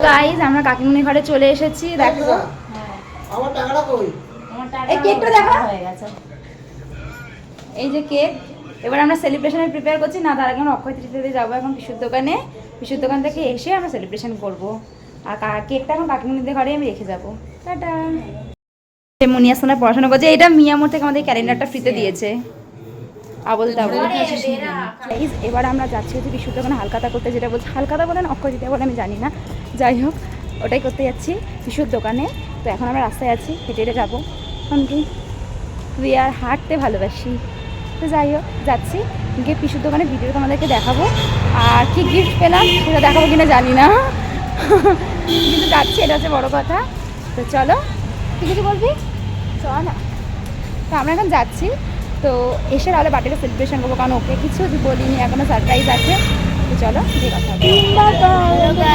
Guys আমরা কাকিমুনি ঘরে চলে এসেছি দেখো। আমার টাকাটা কই? এই কেকটা দেখা। হয়ে গেছে। এই যে কেক এবার আমরা সেলিব্রেশনের প্রিপেয়ার করছি। না তার আগে আমরা অক্ষয় তৃতীয়তে যাব এখন পিসুর দোকানে। পিসুর দোকান থেকে এসে আমরা সেলিব্রেশন করব। আর কেকটা এখন কাকিমুনিদের ঘরে আমি রেখে যাব। টাটা। মুনিয়াসোনায় পড়াশোনা করছে এটা মিয়ামোর থেকে আমাদের ক্যালেন্ডারটা ফ্রিতে দিয়েছে। আবল তাবল। Guys, এবার আমরা যাচ্ছি হচ্ছে বিশুর দোকানে হালকাতা করতে যেটা বলছে হালকাতা বলেন অক্ষয় দিতে বলে আমি জানি না। যাই হোক, ওটাই করতে যাচ্ছি বিশুর দোকানে। তো এখন আমরা রাস্তায় আছি হেঁটে হেঁটে যাব। কারণ কি? উই আর হাঁটতে ভালোবাসি। তো যাই হোক, যাচ্ছি। গিয়ে পিসুর দোকানে ভিডিও তোমাদেরকে দেখাবো। আর কি গিফট পেলাম সেটা দেখাবো কিনা জানি না। কিন্তু যাচ্ছি, এটা হচ্ছে বড় কথা। তো চলো তুই কিছু বলবি? চল না। তো আমরা এখন যাচ্ছি। তো এসে তাহলে বার্থডে সেলিব্রেশন করব। কারণ ওকে কিছু বলিনি, এখনও সারপ্রাইজ আছে। চলো দিয়ে কথা হবে।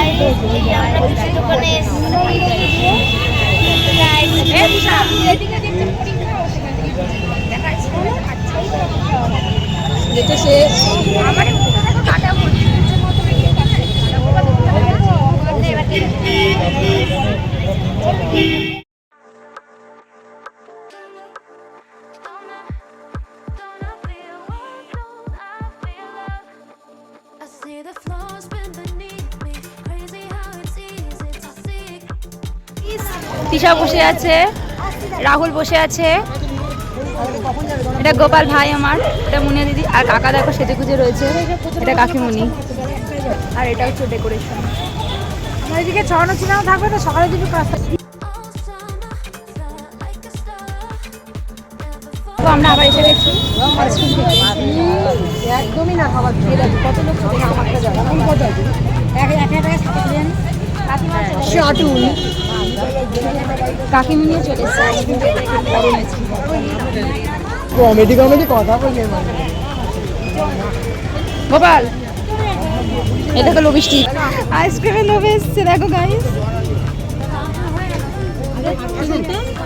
I তিশা বসে আছে রাহুল বসে আছে। এটা গোপাল ভাই আমার এটা মুনিয়া দিদি আর কাকা দেখো সেজে গুজে রয়েছে। এটা কাকিমুনি আর এটা হচ্ছে ডেকোরেশন আমার এদিকে ছড়ানো ছিলানো থাকবে তো সকালে তো আমরা আবার এসে গেছি। একদমই না খাবার কত লোক কত আছে এক এক এক শাটুল কাকিমুনিও চলে এসছে কমেডি কমেডি কথা বলছে মানে। গোপাল। এটা দেখো লবিষ্টি আইসক্রিমের লোভে এসছে দেখো গাইস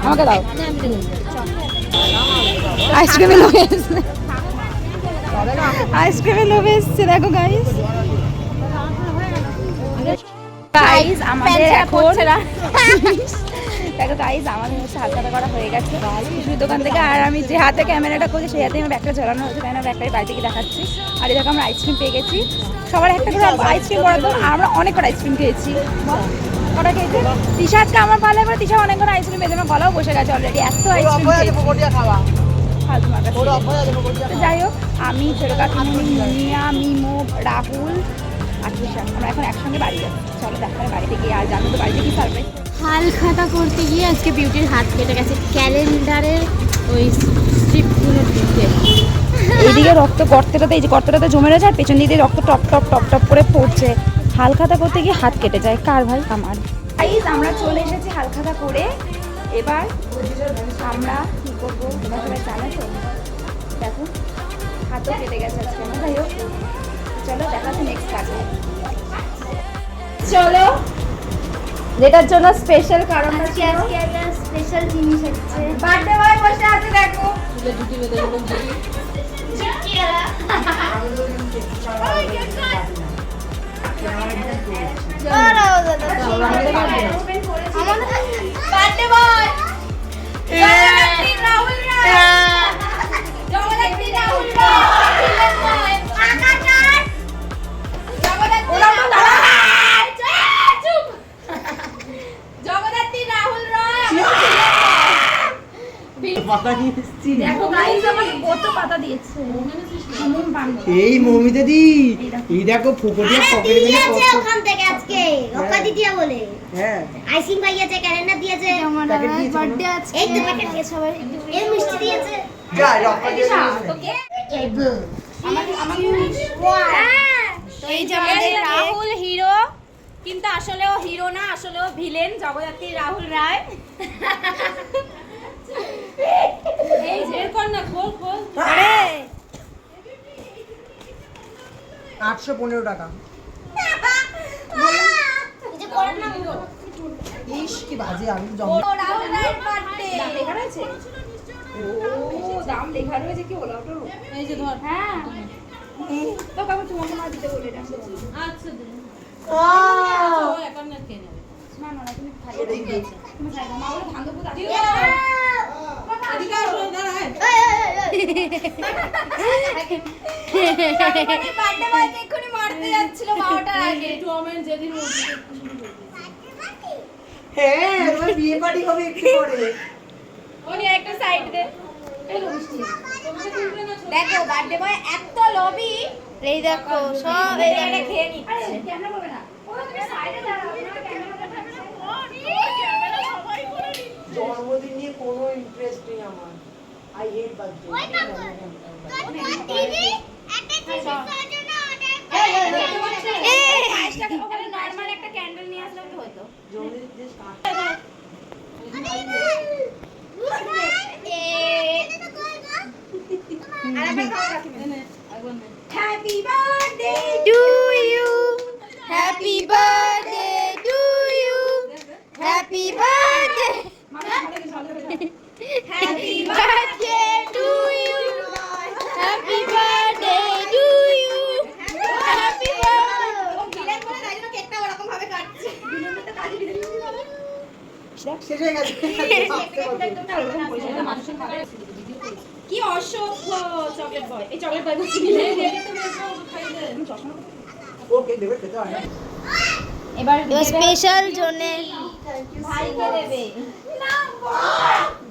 আমাকে দাও। আইসক্রিমের লোভে এসছে। আইসক্রিমের লোভে এসছে দেখো গাইস গাইস আমাদের এখন দেখো গাইস আমাদের হচ্ছে হালখাতা করা হয়ে গেছে। কিছুর দোকান থেকে আর আমি যে হাতে ক্যামেরাটা করছি সেই হাতে আমার ব্যাগটা ঝোলানো হয়েছে তাই না? ব্যাগটাই বাড়ি থেকে দেখাচ্ছি। আর দেখো আমরা আইসক্রিম পেয়ে গেছি। সবার একটা করে আইসক্রিম বরাদ্দ আর আমরা অনেক করে আইসক্রিম খেয়েছি। কটা খেয়েছি? তিশা আজকে আমার পালে করে তিশা অনেক করে আইসক্রিম পেয়েছে আমার গলাও বসে গেছে অলরেডি এত আইসক্রিম খাওয়া। যাই হোক আমি ছোটো মুনিয়া মিমো রাহুল আমরা এখন একসঙ্গে বাড়ি যাচ্ছি। চলো দেখা বাড়িতে গিয়ে। আর জানো তো বাড়িতে কি সারপ্রাইজ হাল খাতা করতে গিয়ে আজকে বিউটির হাত কেটে গেছে। ক্যালেন্ডারের ওই স্ট্রিপগুলো দিতে এইদিকে রক্ত গর্তেটাতে এই যে গর্তটাতে জমে রয়েছে আর পেছন দিক দিয়ে রক্ত টপ টপ টপ টপ করে পড়ছে। হালখাতা করতে গিয়ে হাত কেটে যায়। কার ভাই? আমার। আমরা চলে এসেছি হালখাতা করে। এবার আমরা কি করব? তোমরা সবাই জানো তো? দেখো হাতও কেটে গেছে আজকে। আমার যাই হোক। চলো দেখা হচ্ছে নেক্সট কাজে চলো। যেটার জন্য স্পেশাল কারণটা ছিল আজকে একটা স্পেশাল জিনিস হচ্ছে। বার্থডে বয় বসে আছে দেখো। বার্থডে বয় রাহুল রায় পাতা দেখো গাইস আমাকে কত পাতা দিয়েছে। এই মমিতা দি এই দেখো। ফুকটিয়া পকেটে মেরে কত ওখান থেকে আজকে রক্ষা দিদিয়া বলে। হ্যাঁ। আইসিং পাইয়াছে ক্যালেন্ডার দিয়েছে। প্যাকেট বার্থডে আছে এই তো প্যাকেট দিয়ে সবাই। এই মিষ্টি দিয়েছে। যা রক্ত দিয়ে তোকে? এই বউ আমাকে আমাকে তো এই যে আমাদের রাহুল হিরো। কিন্তু আসলে ও হিরো না আসলে ও ভিলেন জগদ্ধাত্রী রাহুল রায় এই যে কর না খোল খোল আটশো পনেরো টাকা। ইস কি বাজে আমি জম দাম লেখা রয়েছে? ও দাম লেখা রয়েছে কি ওটা এই যে ধর। হ্যাঁ। তো কাকু তোমাকে মা দিতে বলে এটা। আচ্ছা দে ও এখন না কেনে হ্যাঁ বিয়ে বাড়ি হবে একটু পরে। উনি একটা সাইড দে। দেখো বার্থডে বয় এত লবি এই দেখো সব এই খেয়ে নিচ্ছে। ক্যামেরা করবে না। ও তুমি সাইডে দাঁড়াও জন্মদিন নিয়ে কোনো ইন্টারেস্ট নেই আমার। আই হেট বার্থডে নর্মাল একটা ক্যান্ডেল নিয়ে আসলে কি হতো জন্মদিন যে কাট happy birthday to you happy birthday to you happy birthday happy birthday to you happy birthday to you happy villain বলে তাই জন্য কেকটা ওরকম ভাবে কাটছে শেষ হয়ে গেছে কি অসভ্য চকলেট বয় এই চকলেট বয় ওকে দেবে খেতে হয় এবার স্পেশাল জন্য ভাইকে দেবে।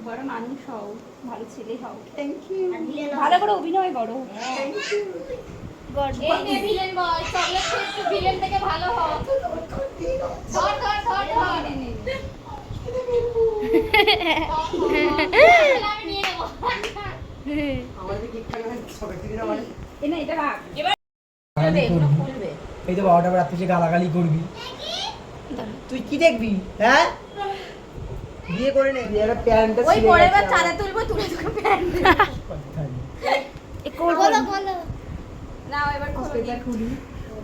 বড় মানুষ হও ভালো ছেলে হও। থ্যাংক ইউ ভালো করে অভিনয় করো। এই তো বারোটা রাত্রে গালাগালি করবি। তুই কি দেখবি? হ্যাঁ? বিয়ে করে নে বিয়ের প্যান্টটা ওই পরের বার চাঁদা তুলবো তুলে তোকে প্যান্ট বলো বলো। নাও এবার খোলো এটা খুলি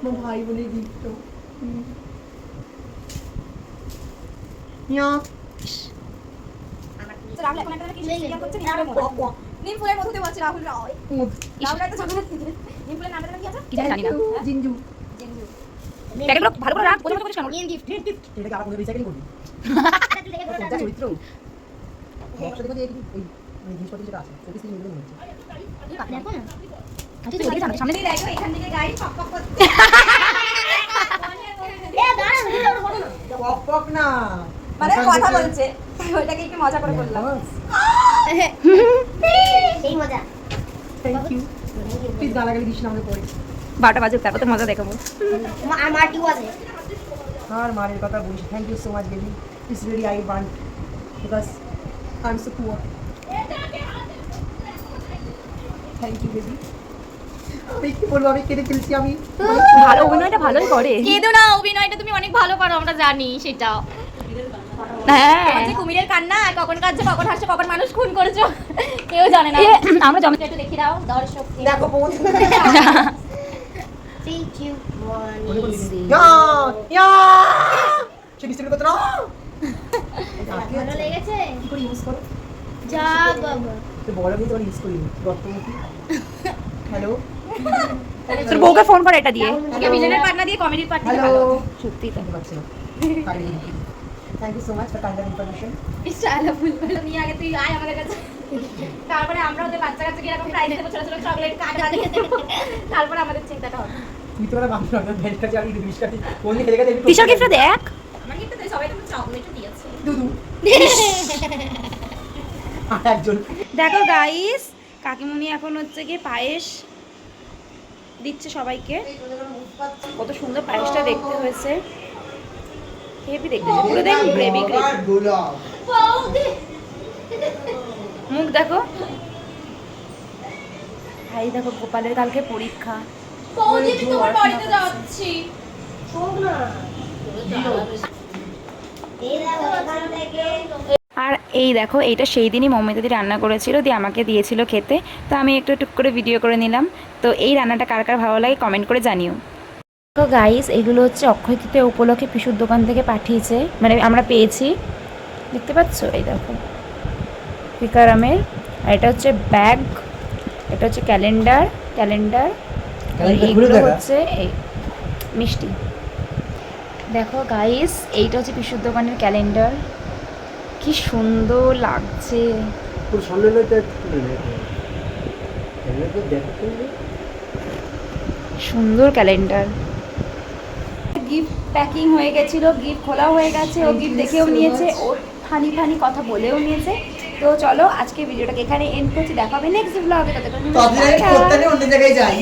মো ভাই বলে গিফট ইয়া রাহুল এখন একটা কি করছে নিম ফুলের নিম বলছে রাহুল রায় রাহুল একটা চকলেট নিম ফুলের নামটা কি আছে? কি জানি না। জিঞ্জু। প্যাকেটগুলো ভালো করে রাখ বোঝা মতো করিস কেন? ইন গিফট এটাকে আলাদা করে রিসাইকেল করবি। কোনটা চরিত্র বক্সটা দেখো যে ওই ওই জিনিসপত্র যেটা আছে ওই সিলিং হচ্ছে দেখো তুই জানো সামনে এই দেখো এখান থেকে গাড়ি পক পক করছে এ দাঁড়াও এটা বলো না। পক পক না। মানে কথা বলছে ওইটাকে একটু মজা করে বললাম। এই মজা। থ্যাংক ইউ প্লিজ গালাগালি দিস না আমাকে পরে। বারোটা বাজে তারপর তো মজা দেখাবো। আমার আছে। আর মারের কথা বলিস thank you so much baby is really I want because I am so poor thank you baby আমি কি বলব? আমি কেটে ফেলছি আমি। ভালো অভিনয়টা ভালোই করে। কেঁদো না অভিনয়টা তুমি অনেক ভালো পারো আমরা জানি সেটা। হ্যাঁ। কুমিরের কান্না কখন কাঁদছো কখন হাসছো কখন মানুষ খুন করেছ কেউ জানে না। আমরা জমে একটু দেখি দাও দর্শক। দেখো না ভালো লেগেছে কি করে ইউজ করো যা বাবা তো বড় কিন্তু ইউজ করি রক্তমুখী হ্যালো তোর বউকে ফোন করে এটা দিয়ে ভিলেনের কমেডির হ্যালো সত্যি তো জানতে thank you so much for kind information ইনশাআল্লাহ ফুল ফুল নিয়ে আগে তুই আয় আমাদের কাছে তারপরে আমরা ওদের বাচ্চা কাচ্চা কীরকম প্রাইস দেবো ছোট ছোট চকলেট কার্ড বানিয়ে দেবো। তারপরে আমাদের চিন্তাটা হবে। তুই তো একটা বান্ধব কাছে আমি বিশ কাটি কোন দিকে দেখে দেখবি টিশার গিফটটা দেখ? আমার কিন্তু সবাই তো চকলেটও দিয়েছে। দুদু। আর একজন। দেখো গাইস কাকিমুনি এখন হচ্ছে কি পায়েস দিচ্ছে সবাইকে। কত সুন্দর পায়েসটা দেখতে হয়েছে। হেভি দেখতে পুরো দেখ গ্রেভি মুখ দেখো। ভাই দেখো গোপালের কালকে পরীক্ষা। আর এই দেখো এইটা সেই দিনই মৌমিতাদি রান্না করেছিল দিয়ে আমাকে দিয়েছিল খেতে। তো আমি একটু টুক করে ভিডিও করে নিলাম। তো এই রান্নাটা কার কার ভালো লাগে কমেন্ট করে জানিও। তো গাইস এগুলো হচ্ছে অক্ষয় তৃতীয়া উপলক্ষে পিসুর দোকান থেকে পাঠিয়েছে। মানে আমরা পেয়েছি। দেখতে পাচ্ছ? এই দেখো। পিকারামের আর এটা হচ্ছে ব্যাগ এটা হচ্ছে ক্যালেন্ডার ক্যালেন্ডার এইগুলো হচ্ছে এই মিষ্টি। দেখো গাইস এইটা হচ্ছে পিসুর দোকানের ক্যালেন্ডার। কি সুন্দর লাগছে। সুন্দর ক্যালেন্ডার। গিফট প্যাকিং হয়ে গেছিল গিফট খোলা হয়ে গেছে ও গিফট দেখেও নিয়েছে ও ফানি ফানি কথা বলেও নিয়েছে। তো চলো আজকে ভিডিওটাকে এখানে এন্ড করছি। দেখাবে নেক্সট ব্লগে ততক্ষণ অন্য জায়গায় যাই।